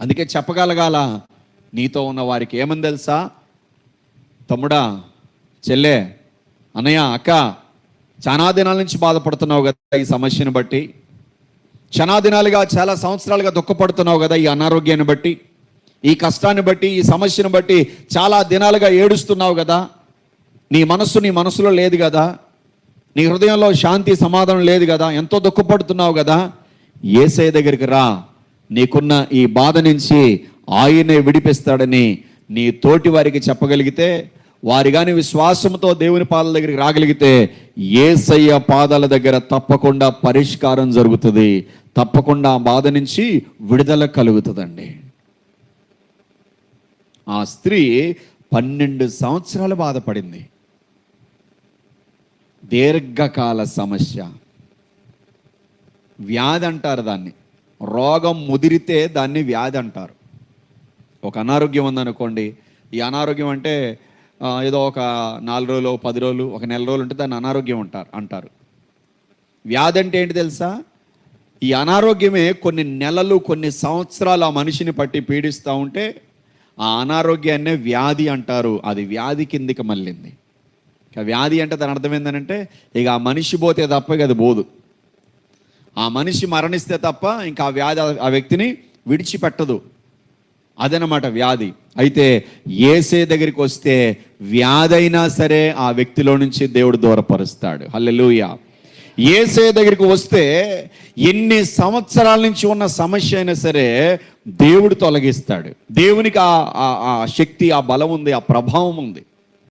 అందుకే చెప్పగలగాల నీతో ఉన్న వారికి ఏమని తెలుసా? తమ్ముడా చెల్లె అన్నయ్య అక్క చాలా దినాల నుంచి బాధపడుతున్నావు కదా ఈ సమస్యను బట్టి. చాలా దినాలుగా చాలా సంవత్సరాలుగా దుఃఖపడుతున్నావు కదా ఈ అనారోగ్యాన్ని బట్టి. ఈ కష్టాన్ని బట్టి ఈ సమస్యను బట్టి చాలా దినాలుగా ఏడుస్తున్నావు కదా. నీ మనస్సు నీ మనసులో లేదు కదా. నీ హృదయంలో శాంతి సమాధానం లేదు కదా. ఎంతో దుఃఖపడుతున్నావు కదా. ఏసై దగ్గరికి రా. నీకున్న ఈ బాధ నుంచి ఆయనే విడిపిస్తాడని నీ తోటి వారికి చెప్పగలిగితే వారి కానీ విశ్వాసంతో దేవుని పాదాల దగ్గరికి రాగలిగితే ఏసయ్య పాదాల దగ్గర తప్పకుండా పరిష్కారం జరుగుతుంది. తప్పకుండా ఆ బాధ నుంచి విడుదల కలుగుతుందండి. ఆ స్త్రీ పన్నెండు సంవత్సరాలు బాధపడింది. దీర్ఘకాల సమస్య. వ్యాధి అంటారు దాన్ని. రోగం ముదిరితే దాన్ని వ్యాధి అంటారు. ఒక అనారోగ్యం ఉందనుకోండి ఈ అనారోగ్యం అంటే ఏదో ఒక నాలుగు రోజులు పది రోజులు ఒక నెల రోజులు ఉంటే దాన్ని అనారోగ్యం అంటారు అంటారు. వ్యాధి అంటే ఏంటి తెలుసా? ఈ అనారోగ్యమే కొన్ని నెలలు కొన్ని సంవత్సరాలు ఆ మనిషిని పట్టి పీడిస్తూ ఉంటే ఆ అనారోగ్యాన్నే వ్యాధి అంటారు. అది వ్యాధి కిందికి మళ్ళింది. ఇక వ్యాధి అంటే దాని అర్థం ఏంటంటే ఇక ఆ మనిషి పోతే తప్ప ఇక అది పోదు. ఆ మనిషి మరణిస్తే తప్ప ఇంకా ఆ వ్యాధి ఆ- వ్యక్తిని విడిచిపెట్టదు. అదనమాట వ్యాధి. అయితే ఏసే దగ్గరికి వస్తే వ్యాధి అయినా సరే ఆ వ్యక్తిలో నుంచి దేవుడు దూరపరుస్తాడు. హల్లెలూయా. ఏసే దగ్గరికి వస్తే ఎన్ని సంవత్సరాల నుంచి ఉన్న సమస్య అయినా సరే దేవుడు తొలగిస్తాడు. దేవునికి ఆ- ఆ శక్తి ఆ బలం ఉంది ఆ ప్రభావం ఉంది.